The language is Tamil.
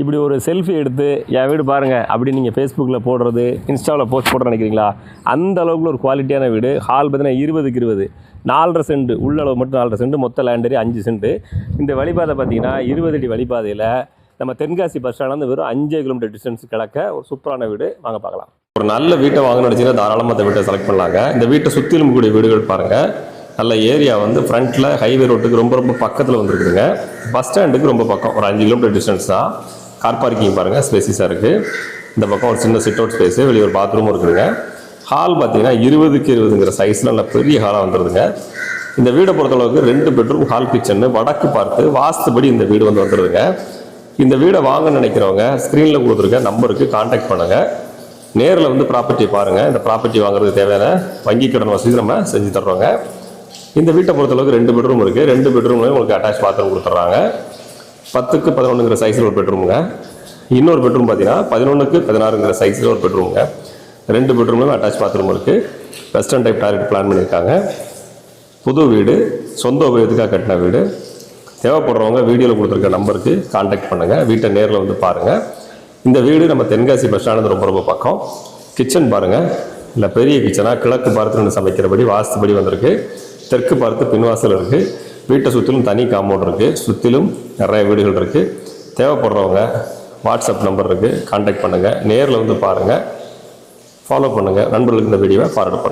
இப்படி ஒரு செல்ஃபி எடுத்து என் வீடு பாருங்கள் அப்படி நீங்கள் ஃபேஸ்புக்கில் போடுறது இன்ஸ்டாவில் போஸ்ட் போடுற நினைக்கிறீங்களா? அந்த அளவுக்கு ஒரு குவாலிட்டியான வீடு. ஹால் பார்த்தீங்கன்னா இருபதுக்கு இருபது. நாலரை சென்ட் உள்ளளவு மட்டும் நாலரை சென்ட் மொத்த லேண்டரி அஞ்சு சென்ட் இந்த வழிபாதை பார்த்தீங்கன்னா இருபது அடி வழிபாதையில் நம்ம தென்காசி பஸ் ஸ்டாண்ட்லேருந்து வெறும் அஞ்சு கிலோமீட்டர் டிஸ்டன்ஸ் கிடக்க ஒரு சூப்பரான வீடு. வாங்க பார்க்கலாம். ஒரு நல்ல வீட்டை வாங்கணும்னு நினச்சிங்கன்னா தாராளமாக அந்த வீட்டை செலக்ட் பண்ணலாங்க. இந்த வீட்டை சுற்றிலும் கூடிய வீடுகள் பாருங்கள் நல்ல ஏரியா வந்து ஃப்ரண்ட்டில் ஹைவே ரோட்டுக்கு ரொம்ப ரொம்ப பக்கத்தில் வந்துருக்குதுங்க. பஸ் ஸ்டாண்டுக்கு ரொம்ப பக்கம். ஒரு அஞ்சு கிலோமீட்டர் டிஸ்டன்ஸ் தான். கார் பார்க்கிங் பாருங்கள் ஸ்பேசிஸாக இருக்குது இந்த பக்கம் ஒரு சின்ன சிட் அவுட் ஸ்பேஸு வெளியே ஒரு பாத்ரூமும் இருக்குதுங்க. ஹால் பார்த்தீங்கன்னா இருபதுக்கு இருபதுங்கிற சைஸில் நல்ல பெரிய ஹாலாக வந்துடுதுங்க இந்த வீடை பொறுத்தளவுக்கு ரெண்டு பெட்ரூம் ஹால் கிச்சன் வடக்கு பார்த்து வாஸ்துபடி இந்த வீடு வந்து வந்துடுதுங்க இந்த வீடை வாங்க நினைக்கிறவங்க ஸ்க்ரீனில் கொடுத்துருக்க நம்பருக்கு காண்டாக்ட் பண்ணுங்கள் நேரில் வந்து ப்ராப்பர்ட்டி பாருங்கள் இந்த ப்ராப்பர்ட்டி வாங்குறதுக்கு தேவையான வங்கி கடன் வசதி நம்ம செஞ்சு தர்றோங்க. இந்த வீட்டை பொறுத்தளவுக்கு ரெண்டு பெட்ரூம் இருக்குது ரெண்டு பெட்ரூம்லையும் உங்களுக்கு அட்டாச் பாத்ரூம் கொடுத்துட்றாங்க பத்துக்கு பதினொன்றுங்கிற சைஸில் ஒரு பெட்ரூமுங்க இன்னொரு பெட்ரூம் பார்த்தீங்கன்னா பதினொன்றுக்கு பதினாறுங்கிற சைஸில் ஒரு பெட்ரூமுங்க ரெண்டு பெட்ரூம்லையும் அட்டாச் பாத்ரூம் இருக்குது வெஸ்டர்ன் டைப் டாய்லெட் பிளான் பண்ணியிருக்காங்க புது வீடு சொந்த உபயோகத்துக்காக கட்டின வீடு. தேவைப்படுறவங்க வீடியோவில் கொடுத்துருக்க நம்பருக்கு காண்டாக்ட் பண்ணுங்கள் வீட்டை நேரில் வந்து பாருங்கள் இந்த வீடு நம்ம தென்காசி பஸ் ஸ்டாண்டு ரொம்ப ரொம்ப பக்கம். கிச்சன் பாருங்கள் இல்லை பெரிய கிச்சனாக கிழக்கு பார்த்து ரெண்டு சமைக்கிறபடி வாஸ்துபடி வந்திருக்கு. தெற்கு பார்த்து பின்வாசல் இருக்குது வீட்டை சுற்றிலும் தனி காம்பவுண்ட் இருக்குது சுற்றிலும் நிறைய வீடுகள் இருக்குது தேவைப்படுறவங்க வாட்ஸ்அப் நம்பர் இருக்குது கான்டாக்ட் பண்ணுங்கள் நேரில் வந்து பாருங்கள் ஃபாலோ பண்ணுங்கள் நண்பர்களுக்கு இந்த வீடியோவை ஃபார்வர்ட் பண்ணுங்கள்